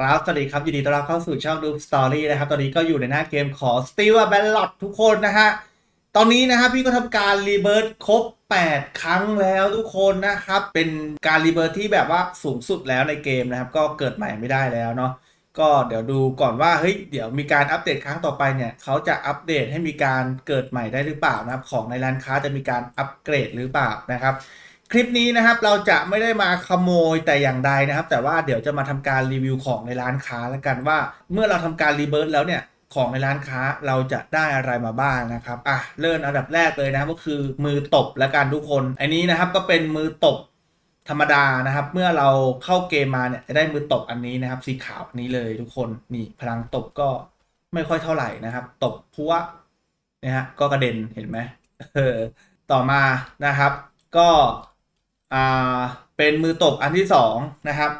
ครับสวัสดีครับ ยินดีต้อนรับเข้าสู่ช่องดูสตอรี่นะครับ ตอนนี้ก็อยู่ในหน้าเกมของ s t e e l b a l l o t ทุกคนนะฮะ ตอนนี้นะครับพี่ก็ทำการรีเบิร์ตครบ 8 ครั้งแล้วทุกคนนะครับ เป็นการรีเบิร์ตที่แบบว่าสูงสุดแล้วในเกมนะครับ ก็เกิดใหม่ไม่ได้แล้วเนาะก็เดี๋ยวดูก่อนว่าเฮ้ยเดี๋ยวมีการอัปเดตครั้งต่อไปเนี่ยเขาจะอัปเดตให้มีการเกิดใหม่ได้หรือเปล่านะครับ ของในร้านค้าจะมีการอัปเกรดหรือเปล่านะครับ คลิปนี้นะครับเราจะไม่ได้มาขโมยแต่อย่างใดนะครับ แต่ว่าเดี๋ยวจะมาทำการรีวิวของในร้านค้าแล้วกันว่า เมื่อเราทำการรีเบิร์ตแล้วเนี่ยของในร้านค้าเราจะได้อะไรมาบ้างนะครับอะเริ่มอันดับแรกเลยนะก็คือมือตบแล้วกันทุกคน อันนี้นะครับก็เป็นมือตบธรรมดานะครับ เมื่อเราเข้าเกมมาเนี่ยจะได้มือตบอันนี้นะครับ สีขาวอันนี้เลยทุกคนนี่พลังตบก็ไม่ค่อยเท่าไหร่นะครับ ตบพัวนะฮะก็กระเด็นเห็นไหมเออต่อมานะครับ ก็ อ่าเป็นมือตบอันที่สองนะครับ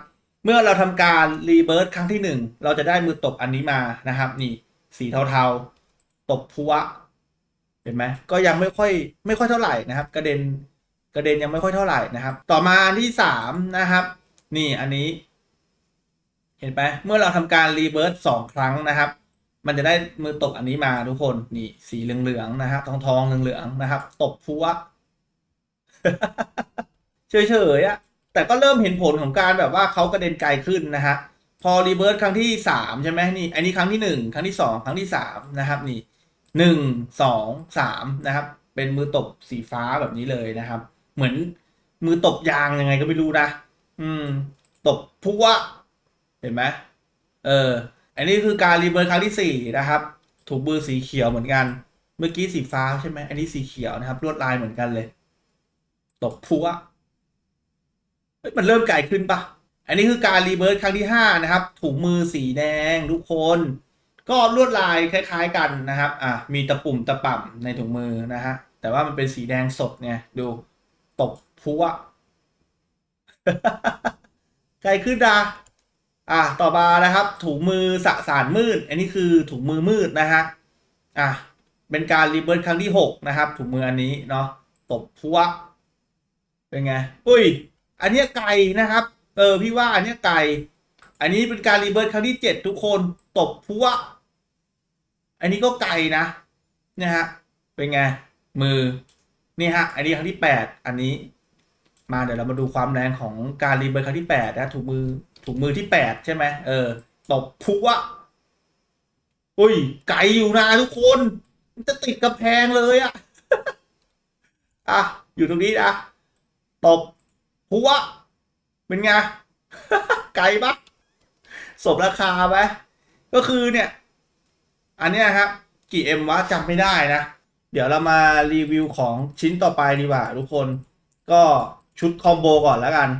เมื่อเราทำการรีเบิร์ตครั้งที่หนึ่งเราจะได้มือตบอันนี้มานะครับ นี่สีเทาๆ ตบพัวเห็นไหมก็ยังไม่ค่อยไม่ค่อยเท่าไหร่นะครับ กระเด็นกระเด็นยังไม่ค่อยเท่าไหร่นะครับ ต่อมาอันที่สามนะครับ นี่อันนี้ เห็นไหมเมื่อเราทำการรีเบิร์ตสองครั้งนะครับ มันจะได้มือตบอันนี้มาทุกคน นี่สีเหลืองๆนะครับทองทองๆเหลืองๆนะครับ ตบพัว เฉยๆอะแต่ก็เริ่มเห็นผลของการแบบว่าเขากระเด็นไกลขึ้นนะฮะพอรีเบิร์ตครั้งที่สามใช่ไหมนี่อันนี้ครั้งที่หนึ่งครั้งที่สองครั้งที่สามนะครับนี่หนึ่งสองสามนะครับ เป็นมือตบสีฟ้าแบบนี้เลยนะครับ เหมือนมือตบยางยังไงก็ไม่รู้นะอืม ตบพุวะเห็นไหมเออ อันนี้คือการรีเบิร์ตครั้งที่สี่นะครับ ถูกมือสีเขียวเหมือนกัน เมื่อกี้สีฟ้าใช่ไหมอันนี้สีเขียวนะครับลวดลายเหมือนกันเลย ตบพัวเฮ้ย มันเริ่มไกลขึ้นปะอันนี้คือการรีเบิร์ตครั้งที่ห้านะครับ ถุงมือสีแดงทุกคน ก็ลวดลายคล้ายๆกันนะครับ อะมีตะปุ่มตะป่ำในถุงมือนะฮะ แต่ว่ามันเป็นสีแดงสดไงดูตบพัวไกลขึ้นดาอะต่อมานะครับ ถุงมือสสารมืด อันนี้คือถุงมือมืดนะฮะ อะเป็นการรีเบิร์ตครั้งที่หกนะครับ ถุงมืออันนี้เนาะตบพัวเป็นไง อุ้ย อันนี้ไก่นะครับ เออพี่ว่าอันนี้ไก่ อันนี้เป็นการรีเบิร์ตครั้งที่เจ็ดทุกคนตบพัวอันนี้ก็ไก่นะเนี่ยฮะเป็นไงมือนี่ฮะ อันนี้ครั้งที่แปดอันนี้ มาเดี๋ยวเรามาดูความแรงของการรีเบิร์ตครั้งที่แปดนะถูกมือถูกมือที่แปดใช่ไหมเออตบพัวอุ้ย ไก่อยู่นะทุกคนมันจะติดกระแพงเลยอะอะอยู่ตรงนี้นะตบ หัวเป็นไง ไกลปะสมราคาไหมก็คือเนี่ย อันเนี้ยครับ กี่เอ็มวะจำไม่ได้นะ เดี๋ยวเรามารีวิวของชิ้นต่อไปดีกว่าทุกคน ก็ชุดคอมโบก่อนแล้วกัน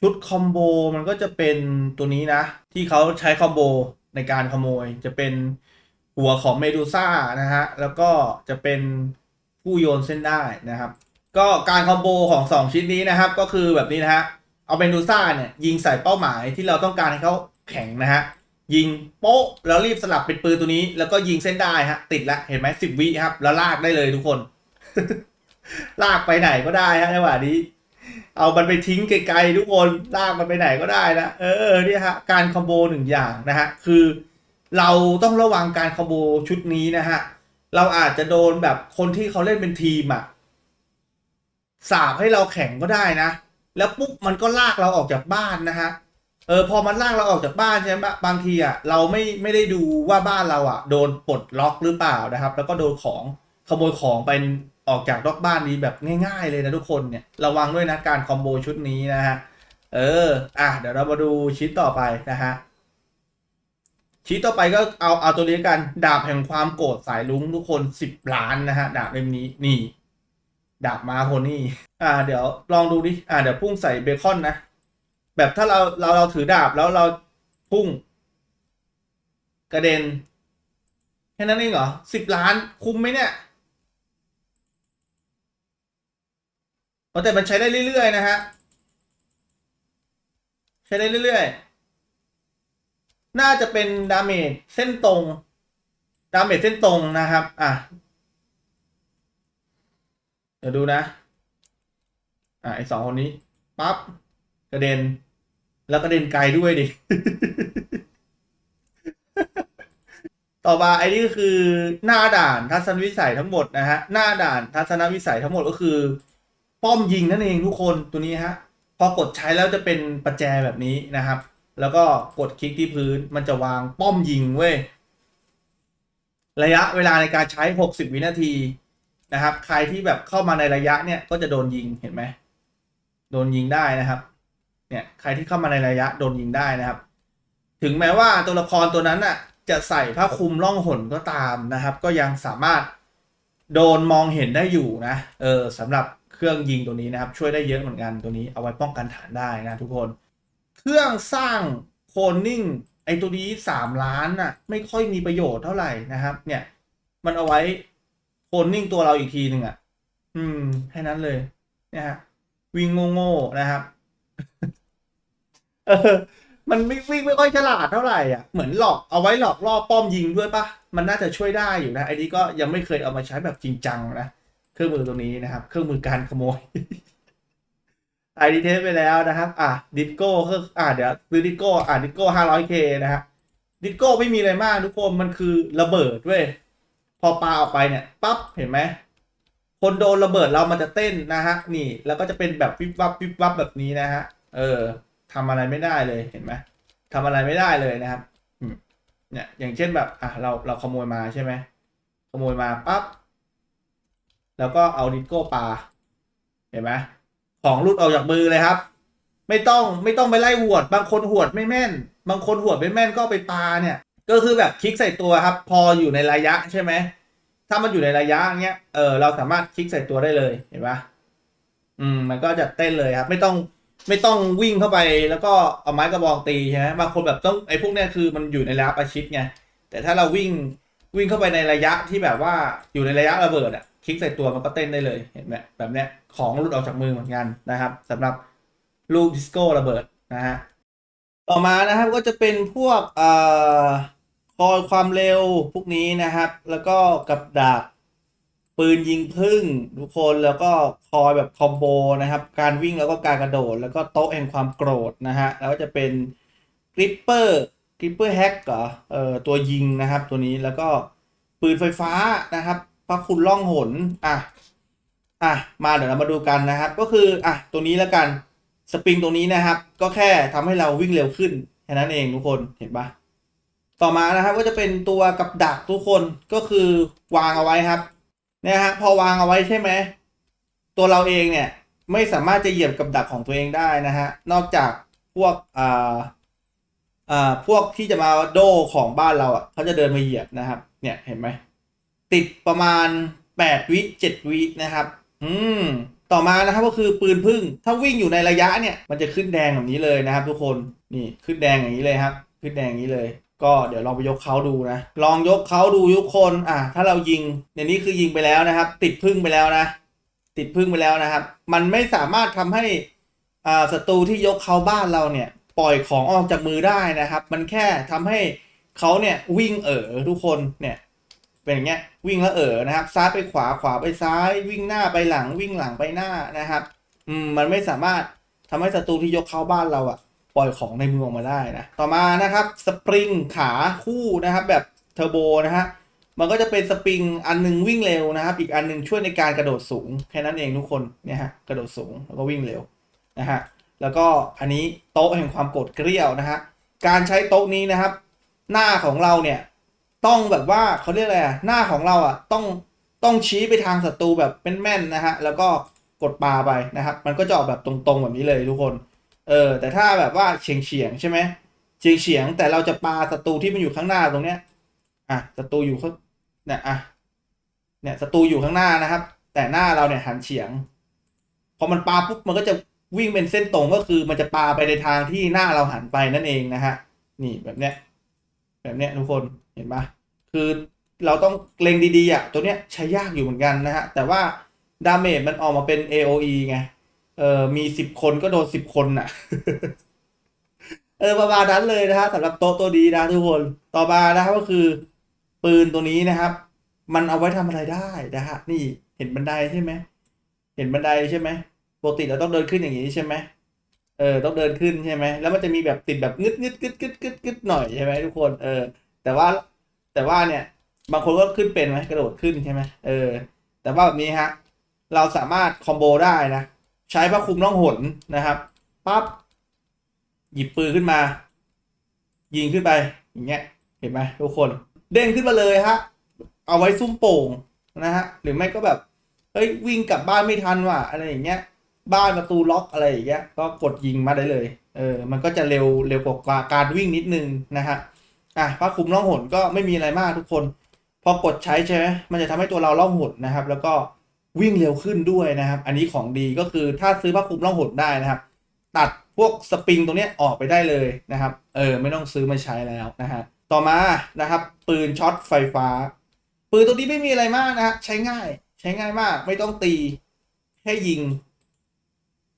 ชุดคอมโบมันก็จะเป็นตัวนี้นะ ที่เขาใช้คอมโบในการขโมย จะเป็นหัวของเมดูซ่านะฮะ แล้วก็จะเป็นผู้โยนเส้นได้นะครับ ก็การคอมโบของ 2 ชิ้นนี้นะครับ ก็คือแบบนี้นะฮะเอาเมดูซ่าเนี่ยยิงใส่เป้าหมายที่เราต้องการให้เขาแข็งนะฮะยิงโป๊ะแล้วรีบสลับเป็นปืนตัวนี้ แล้วก็ยิงเส้นได้ฮะติดแล้วเห็นไหมสิบวิครับ แล้วลากได้เลยทุกคน ลากไปไหนก็ได้ฮะจังหวะนี้ เอามันไปทิ้งไกลๆทุกคนลากมันไปไหนก็ได้นะเออเนี่ยฮะการคอมโบหนึ่งอย่างนะฮะคือเราต้องระวังการคอมโบชุดนี้นะฮะเราอาจจะโดนแบบคนที่เขาเล่นเป็นทีมอะ สาบให้เราแข่งก็ได้นะ แล้วปุ๊บมันก็ลากเราออกจากบ้านนะฮะเออพอมันลากเราออกจากบ้านใช่ไหมบางทีอะเราไม่ไม่ได้ดูว่าบ้านเราอะ โดนปลดล็อกหรือเปล่านะครับ แล้วก็โดนของขโมยของไปออกจากนอกบ้านนี้แบบง่าย ๆ เลยนะทุกคนเนี่ยระวังด้วยนะการคอมโบชุดนี้นะฮะเอออะเดี๋ยวเรามาดูชิ้นต่อไปนะฮะชิ้นต่อไปก็เอาเอาตัวนี้กันดาบแห่งความโกรธสายลุ้งทุกคนสิบล้านนะฮะดาบเล่มนี้นี่ ดาบมาโพนี่ อ่า เดี๋ยวลองดูดิ อ่า เดี๋ยวพุ่งใส่เบคอนนะ แบบถ้าเราเราเราถือดาบแล้วเราพุ่ง กระเด็น แค่นั้นเองเหรอสิบล้านคุ้มไหมเนี่ยแต่มันใช้ได้เรื่อยๆนะฮะ ใช้ได้เรื่อยๆ น่าจะเป็นดาเมจเส้นตรง ดาเมจเส้นตรงนะครับ อะ เดี๋ยวดูนะ อะไอสองคนนี้ปั๊บกระเด็น แล้วกระเด็นไกลด้วยดิ ต่อมาไอ้นี่ก็คือหน้าด่านทัศนวิสัยทั้งหมดนะฮะ หน้าด่านทัศนวิสัยทั้งหมดก็คือ ป้อมยิงนั่นเองทุกคนตัวนี้ฮะ พอกดใช้แล้วจะเป็นประแจแบบนี้นะครับ แล้วก็กดคลิกที่พื้นมันจะวางป้อมยิงเว้ยระยะเวลาในการใช้ 60 วินาที นะครับ ใครที่แบบเข้ามาในระยะเนี่ยก็จะโดนยิงเห็นไหมโดนยิงได้นะครับ เนี่ยใครที่เข้ามาในระยะโดนยิงได้นะครับ ถึงแม้ว่าตัวละครตัวนั้นน่ะจะใส่ผ้าคลุมล่องหนก็ตามนะครับ ก็ยังสามารถโดนมองเห็นได้อยู่นะ เออสำหรับเครื่องยิงตัวนี้นะครับ ช่วยได้เยอะเหมือนกันตัวนี้เอาไว้ป้องกันฐานได้นะทุกคน เครื่องสร้างโคลนนิ่งไอตัวนี้สามล้านน่ะไม่ค่อยมีประโยชน์เท่าไหร่นะครับ เนี่ยมันเอาไว้ โคลนนิ่งตัวเราอีกทีหนึ่งอะ อืมแค่นั้นเลยเนี่ยฮะวิ่งโง่ๆนะครับ เออ มันไม่วิ่งไม่ค่อยฉลาดเท่าไหร่อะ เหมือนหลอกเอาไว้หลอกล่อป้อมยิงด้วยปะมันน่าจะช่วยได้อยู่นะไอ้นี้ก็ยังไม่เคยเอามาใช้แบบจริงจังนะเครื่องมือตัวนี้นะครับ เครื่องมือการขโมยไอดีเทสไปแล้วนะครับ อะดิสโก้คืออะเดี๋ยวซื้อดิสโก้อะดิสโก้ห้าร้อยเคนะฮะดิสโก้ไม่มีอะไรมากทุกคนมันคือระเบิดเว้ย พอปาออกไปเนี่ยปั๊บเห็นไหมคนโดนระเบิดเรามันจะเต้นนะฮะ นี่ แล้วก็จะเป็นแบบวิบวับวิบวับแบบนี้นะฮะ เออทำอะไรไม่ได้เลยเห็นไหมทำอะไรไม่ได้เลยนะครับเนี่ยอย่างเช่นแบบอะเราเราขโมยมาใช่ไหมขโมยมาปั๊บแล้วก็เอาดิสโก้ปาเห็นไหมของหลุดออกจากมือเลยครับ ไม่ต้องไม่ต้องไปไล่หวด บางคนหวดไม่แม่น บางคนหวดไม่แม่นก็ไปปาเนี่ย ก็คือแบบคลิกใส่ตัวครับ พออยู่ในระยะใช่ไหมถ้ามันอยู่ในระยะเงี้ยเออเราสามารถคลิกใส่ตัวได้เลยเห็นปะอืม มันก็จะเต้นเลยครับ ไม่ต้องไม่ต้องวิ่งเข้าไปแล้วก็เอาไม้กระบองตีใช่ไหมบางคนแบบต้องไอ้พวกเนี้ยคือมันอยู่ในระยะประชิดไงแต่ถ้าเราวิ่งวิ่งเข้าไปในระยะที่แบบว่าอยู่ในระยะระเบิดอะคลิกใส่ตัวมันก็เต้นได้เลยเห็นไหมแบบเนี้ยของหลุดออกจากมือเหมือนกันนะครับสำหรับลูกดิสโก้ระเบิดนะฮะต่อมานะครับก็จะเป็นพวกเอ่อ คอยความเร็วพวกนี้นะครับ แล้วก็กับดักปืนยิงพึ่งทุกคนแล้วก็คอยแบบคอมโบนะครับ การวิ่งแล้วก็การกระโดด แล้วก็โต๊ะแห่งความโกรธนะฮะแล้วก็จะเป็นกริปเปอร์กริปเปอร์แฮกเหรอเอ่อตัวยิงนะครับ ตัวนี้แล้วก็ปืนไฟฟ้านะครับพระคุณล่องหนอะอะมาเดี๋ยวเรามาดูกันนะครับ ก็คืออะตัวนี้แล้วกันสปริงตรงนี้นะครับ ก็แค่ทำให้เราวิ่งเร็วขึ้นแค่นั้นเองทุกคนเห็นปะ ต่อมานะครับก็จะเป็นตัวกับดักทุกคนก็คือวางเอาไว้ครับเนี่ยฮะพอวางเอาไว้ใช่ไหมตัวเราเองเนี่ยไม่สามารถจะเหยียบกับดักของตัวเองได้นะฮะนอกจากพวกอ่าอ่าพวกที่จะมาโดของบ้านเราอะเขาจะเดินมาเหยียบนะครับเนี่ยเห็นไหมติดประมาณแปดวิเจ็ดวินะครับ อืมต่อมานะครับก็คือปืนพึ่งถ้าวิ่งอยู่ในระยะเนี่ยมันจะขึ้นแดงแบบนี้เลยนะครับ ทุกคนนี่ขึ้นแดงอย่างนี้เลยครับ ขึ้นแดงอย่างนี้เลย ก็เดี๋ยวลองไปยกเขาดูนะ ลองยกเขาดูทุกคน อะ ถ้าเรายิงในนี้คือยิงไปแล้วนะครับ ติดพึ่งไปแล้วนะ ติดพึ่งไปแล้วนะครับ มันไม่สามารถทำให้อ่าศัตรูที่ยกเขาบ้านเราเนี่ย ปล่อยของออกจากมือได้นะครับ มันแค่ทำให้เขาเนี่ยวิ่งเอ๋อทุกคนเนี่ย เป็นอย่างเงี้ยวิ่งแล้วเอ๋อนะครับ ซ้ายไปขวาขวาไปซ้าย วิ่งหน้าไปหลังวิ่งหลังไปหน้านะครับ อืมมันไม่สามารถทำให้ศัตรูที่ยกเขาบ้านเราอะ ปล่อยของในมือออกมาได้นะ ต่อมานะครับสปริงขาคู่นะครับแบบเทอร์โบนะฮะมันก็จะเป็นสปริงอันหนึงวิ่งเร็วนะครับ อีกอันหนึงช่วยในการกระโดดสูง แค่นั้นเองทุกคนเนี่ยฮะกระโดดสูงแล้วก็วิ่งเร็วนะฮะแล้วก็อันนี้โต๊ะแห่งความโกรธเกรี้ยวนะฮะการใช้โต๊ะนี้นะครับ หน้าของเราเนี่ยต้องแบบว่าเขาเรียกอะไรหน้าของเราอะต้องต้องชี้ไปทางศัตรูแบบเป็นแม่นๆนะฮะแล้วก็กดปาไปนะครับ มันก็จะออกแบบตรงๆแบบนี้เลยทุกคน เออ แต่ถ้าแบบว่าเฉียงเฉียงใช่ไหมเฉียงเฉียงแต่เราจะปาศัตรูที่มันอยู่ข้างหน้าตรงเนี้ย อะศัตรูอยู่ข้างเนี่ยอะเนี่ยศัตรูอยู่ข้างหน้านะครับ แต่หน้าเราเนี่ยหันเฉียง พอมันปาปุ๊บมันก็จะวิ่งเป็นเส้นตรงก็คือมันจะปาไปในทางที่หน้าเราหันไปนั่นเองนะฮะนี่แบบเนี้ยแบบเนี้ยทุกคนเห็นปะคือเราต้องเล็งดีๆอะตัวเนี้ยใช้ยากอยู่เหมือนกันนะฮะแต่ว่าดาเมจมันออกมาเป็น AOE ไง เออมีสิบคนก็โดนสิบคนน่ะ เออประมาณนั้นเลยนะฮะสำหรับโต๊ะตัวนี้นะทุกคนต่อมานะครับก็คือ ปืนตัวนี้นะครับ มันเอาไว้ทำอะไรได้นะฮะนี่เห็นบันไดใช่ไหมเห็นบันไดใช่ไหมปกติเราต้องเดินขึ้นอย่างนี้ใช่ไหมเออต้องเดินขึ้นใช่ไหมแล้วมันจะมีแบบติดแบบงึดงึดกึดกึดกึดกึดหน่อยใช่ไหมทุกคน เออ แต่ว่าแต่ว่าเนี่ย บางคนก็ขึ้นเป็นไหมกระโดดขึ้นใช่ไหมเออ แต่ว่าแบบนี้ฮะ เราสามารถคอมโบได้นะ ใช้พระคุมล่องหนนะครับปั๊บหยิบปืนขึ้นมา ยิงขึ้นไป อย่างเงี้ย เห็นไหมทุกคน เด้งขึ้นมาเลยฮะ เอาไว้ซุ่มโป่งนะฮะ หรือไม่ก็แบบเฮ้ยวิ่งกลับบ้านไม่ทันว่ะอะไรอย่างเงี้ย บ้านประตูล็อกอะไรอย่างเงี้ย ก็กดยิงมาได้เลย เออ มันก็จะเร็วเร็วกว่าการวิ่งนิดนึงนะฮะ อะพระคุมล่องหนก็ไม่มีอะไรมากทุกคน พอกดใช้ใช่ไหมมันจะทำให้ตัวเราล่องหนนะครับ แล้วก็ วิ่งเร็วขึ้นด้วยนะครับ อันนี้ของดีก็คือถ้าซื้อพระคุมล่องหนได้นะครับ ตัดพวกสปริงตรงนี้ออกไปได้เลยนะครับ เออไม่ต้องซื้อมาใช้แล้วนะฮะต่อมานะครับ ปืนช็อตไฟฟ้า ปืนตัวนี้ไม่มีอะไรมากนะฮะใช้ง่ายใช้ง่ายมาก ไม่ต้องตีแค่ยิง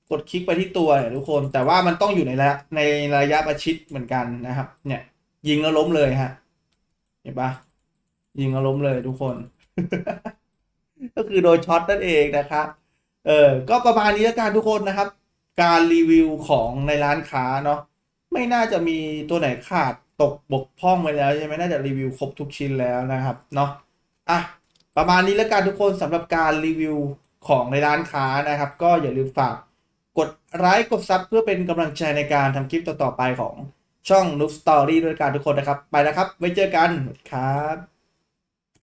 กดคลิกไปที่ตัวเนี่ยทุกคน แต่ว่ามันต้องอยู่ในระยะในระยะประชิดเหมือนกันนะครับ เนี่ย ยิงแล้วล้มเลยฮะเห็นปะยิงแล้วล้มเลยทุกคน ก็คือโดยช็อตนั่นเองนะครับ เออก็ประมาณนี้แล้วกันทุกคนนะครับ การรีวิวของในร้านค้าเนาะไม่น่าจะมีตัวไหนขาดตกบกพร่องไปแล้วใช่ไหมน่าจะรีวิวครบทุกชิ้นแล้วนะครับเนาะอะประมาณนี้แล้วกันทุกคนสำหรับการรีวิวของในร้านค้านะครับ ก็อย่าลืมฝากกดไลค์กดซับเพื่อเป็นกำลังใจในการทำคลิปต่อๆไปของช่อง Noob Story ด้วยกันทุกคนนะครับ ไปแล้วครับ ไว้เจอกันครับ